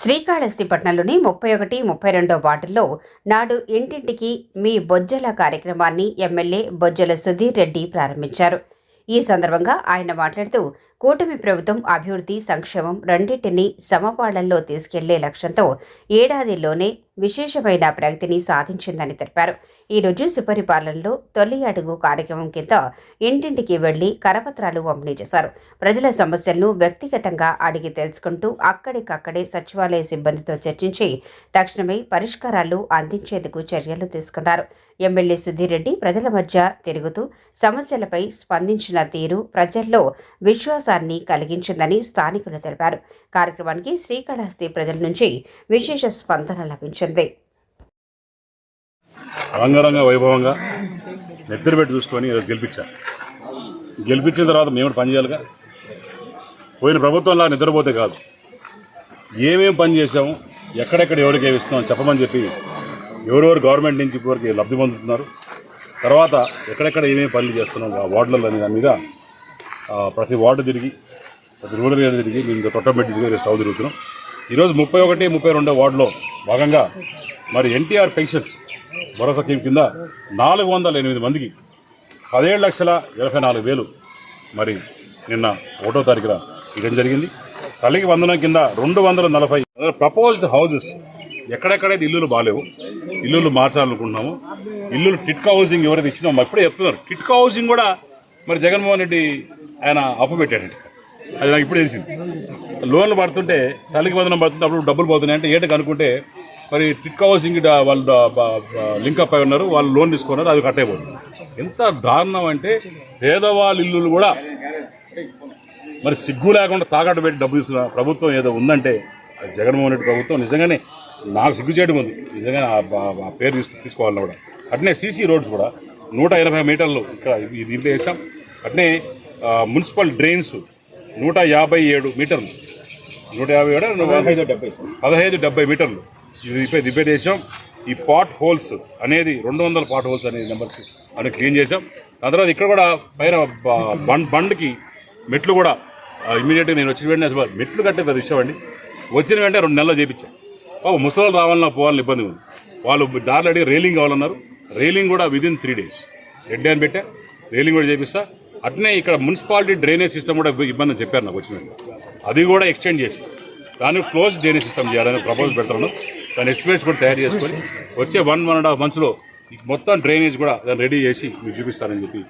శ్రీకాళహస్తిపట్నంలోని ముప్పై ఒకటి ముప్పై రెండో వార్డుల్లో నాడు ఇంటింటికి మీ బొజ్జల కార్యక్రమాన్ని ఎమ్మెల్యే బొజ్జల సుధీర్ రెడ్డి ప్రారంభించారు. ఈ సందర్భంగా ఆయన మాట్లాడుతూ కూటమి ప్రభుత్వం అభివృద్ధి సంక్షేమం రెండింటినీ సమపాళ్ళలో తీసుకెళ్ళే లక్ష్యంతో ఏడాదిలోనే విశేషమైన ప్రగతిని సాధించిందని తెలిపారు. ఈరోజు సుపరిపాలనలో తొలి అడుగు కార్యక్రమం కింద ఇంటింటికి వెళ్ళి కరపత్రాలు పంపిణీ చేశారు. ప్రజల సమస్యలను వ్యక్తిగతంగా అడిగి తెలుసుకుంటూ అక్కడికక్కడే సచివాలయ సిబ్బందితో చర్చించి తక్షణమే పరిష్కారాలు అందించేందుకు చర్యలు తీసుకున్నారు. ఎమ్మెల్యే సుధీర్ రెడ్డి ప్రజల మధ్య తిరుగుతూ సమస్యలపై స్పందించిన తీరు ప్రజల్లో విశ్వాసాన్ని కలిగించిందని స్థానికులు తెలిపారు. కార్యక్రమానికి శ్రీకాళహస్తి ప్రజల నుంచి విశేష స్పందన లభించింది. రంగరంగ వైభవంగా నిద్ర పెట్టి చూసుకొని గెలిపించారు గెలిపించిన తర్వాత మేము కూడా పని చేయాలిగా. పోయిన ప్రభుత్వంలా నిద్రపోతే కాదు. ఏమేం పని చేసాము ఎక్కడెక్కడ ఎవరికి ఏమి చెప్పమని చెప్పి ఎవరెవరు గవర్నమెంట్ నుంచి ఇప్పటివరకు లబ్ధి పొందుతున్నారు. తర్వాత ఎక్కడెక్కడ ఏమేమి పనులు చేస్తున్నాం ఆ వార్డులలో అనే దాని మీద ప్రతి వార్డు తిరిగి ప్రతి రూరల్ ఏరియా తిరిగి మేము తొట్టబెట్టి తిరిగి స్టవ్ తిరుగుతున్నాం ఈరోజు ముప్పై ఒకటి ముప్పై రెండో వార్డులో భాగంగా మరి ఎన్టీఆర్ పెన్షన్స్ భరోసా స్కీమ్ కింద నాలుగు వందల ఎనిమిది మందికి పదిహేడు లక్షల ఇరవై నాలుగు వేలు మరి నిన్న ఒకటో తారీఖున ఇవ్వడం జరిగింది. తల్లికి వందనం కింద రెండు వందల నలభై ప్రపోజ్డ్ హౌజెస్ ఎక్కడెక్కడైతే ఇల్లులు బాగాలేవు ఇల్లులు మార్చాలనుకుంటున్నాము. ఇల్లులు టిట్కా హౌసింగ్ ఎవరైతే ఇచ్చినామో ఇప్పుడే చెప్తున్నారు. టిట్కా హౌసింగ్ కూడా మరి జగన్మోహన్ రెడ్డి ఆయన అప్పు అది నాకు ఇప్పుడు తెలిసింది. లోన్లు పడుతుంటే తల్లికి వందనం పడుతుంటే అప్పుడు డబ్బులు పోతున్నాయి అంటే ఏంటి కనుక్కుంటే మరి టిట్కా హౌసింగ్ వాళ్ళు లింక్ అప్ అయి ఉన్నారు వాళ్ళు లోన్ తీసుకున్నారు అది కట్ అయిపోతుంది ఎంత దారుణం అంటే పేదవాళ్ళ ఇల్లులు కూడా మరి సిగ్గు లేకుండా తాకట్టు పెట్టి డబ్బు తీసుకున్న ప్రభుత్వం ఏదో ఉందంటే జగన్మోహన్ రెడ్డి ప్రభుత్వం నిజంగానే నాకు సిగ్గు చేయడం ఉంది. నిజంగానే ఆ- పేరు తీసుకు తీసుకోవాలన్నా కూడా. అట్నే సీసీ రోడ్స్ కూడా నూట ఎనభై మీటర్లు ఇక్కడ దీంట్లో వేసాం అట్నే మున్సిపల్ డ్రైన్స్ నూట యాభై ఏడు మీటర్లు. నూట యాభై ఏడు? పదహైదు డెబ్బై మీటర్లు. ఇది రిపేర్ రిపేర్ చేసాం ఈ పాట్ హోల్స్ అనేది రెండు వందల పాట్ హోల్స్ అనేది నెంబర్స్ అని క్లీన్ చేసాం దాని తర్వాత ఇక్కడ కూడా పైన బండ్ బండ్కి మెట్లు కూడా ఇమీడియట్గా నేను వచ్చిన వెంటనే అసలు మెట్లు కట్టే పెద్ద విషయం అండి. వచ్చిన వెంటనే రెండు నెలలు చేయించాను ఓ ముసలి రావాలన్నా పోవాలని ఇబ్బంది ఉంది. వాళ్ళు దారిలో అడిగి రైలింగ్ కావాలన్నారు. రైలింగ్ కూడా విదిన్ త్రీ డేస్ రెడ్ అని పెట్టా. రైలింగ్ కూడా చేపిస్తా. అట్నే ఇక్కడ మున్సిపాలిటీ డ్రైనేజ్ సిస్టమ్ కూడా ఇబ్బంది అని చెప్పారు నాకు వచ్చిన అది కూడా ఎక్స్టెండ్ చేసి దాన్ని క్లోజ్ డ్రైనేజ్ సిస్టమ్ చేయాలని ప్రపోజ్ పెడతాను దాని ఎస్టిమేట్స్ కూడా తయారు చేసుకొని వచ్చే వన్ వన్ అండ్ హాఫ్ మంత్స్లో మొత్తం డ్రైనేజ్ కూడా దాన్ని రెడీ చేసి మీకు చూపిస్తానని చెప్పి